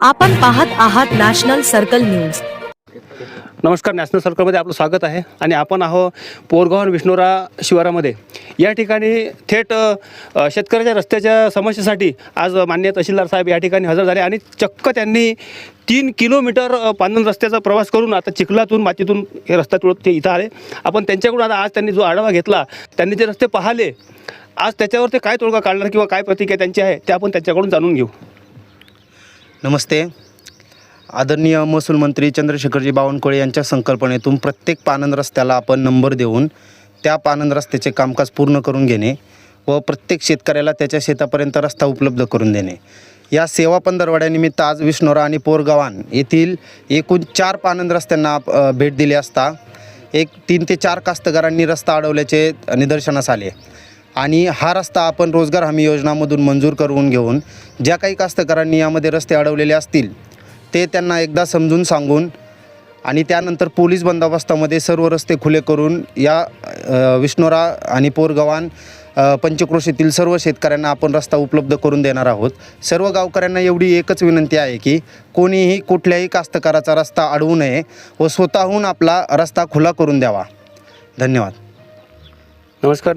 आपण पाहत आहात नॅशनल सर्कल न्यूज. नमस्कार नॅशनल सर्कलमध्ये आपलं स्वागत आहे आणि आपण आहो पोरगाव विष्णुरा शिवारामध्ये. या ठिकाणी थेट शेतकऱ्याच्या रस्त्याच्या समस्येसाठी आज मान्य तहसीलदार साहेब या ठिकाणी हजर झाले आणि चक्क त्यांनी तीन किलोमीटर अ, पांदन रस्त्याचा प्रवास करून आता चिखलातून मातीतून हे रस्ता तुळत ते इथं आले. आपण त्यांच्याकडून आता आज त्यांनी जो आढावा घेतला त्यांनी जे रस्ते पाहिले आज त्याच्यावर ते काय तोडगा काढणार किंवा काय प्रतिक्रिया त्यांची आहे ते आपण त्यांच्याकडून जाणून घेऊ. नमस्ते. आदरणीय महसूल मंत्री चंद्रशेखरजी बावनकुळे यांच्या संकल्पनेतून प्रत्येक पानंद रस्त्याला आपण नंबर देऊन त्या पानंद रस्त्याचे कामकाज पूर्ण करून घेणे व प्रत्येक शेतकऱ्याला त्याच्या शेतापर्यंत रस्ता उपलब्ध करून देणे. या सेवा पंधरवाड्यानिमित्त आज विष्णोरा आणि पोरगावान येथील एकूण चार पानंद रस्त्यांना भेट दिली असता एक तीन ते चार कास्तकारांनी रस्ता अडवल्याचे निदर्शनास आले. आणि हा रस्ता आपण रोजगार हमी योजनामधून मंजूर करून घेऊन ज्या काही कास्तकारांनी यामध्ये रस्ते अडवलेले असतील ते त्यांना एकदा समजून सांगून आणि त्यानंतर पोलीस बंदोबस्तामध्ये सर्व रस्ते खुले करून या विष्णोरा आणि पोरगव्हाण अ, पंचक्रोशीतील सर्व शेतकऱ्यांना आपण रस्ता उपलब्ध करून देणार आहोत. सर्व गावकऱ्यांना एवढी एकच विनंती आहे की कोणीही कुठल्याही कास्तकाराचा रस्ता अडवू नये व स्वतःहून आपला रस्ता खुला करून द्यावा. धन्यवाद. नमस्कार.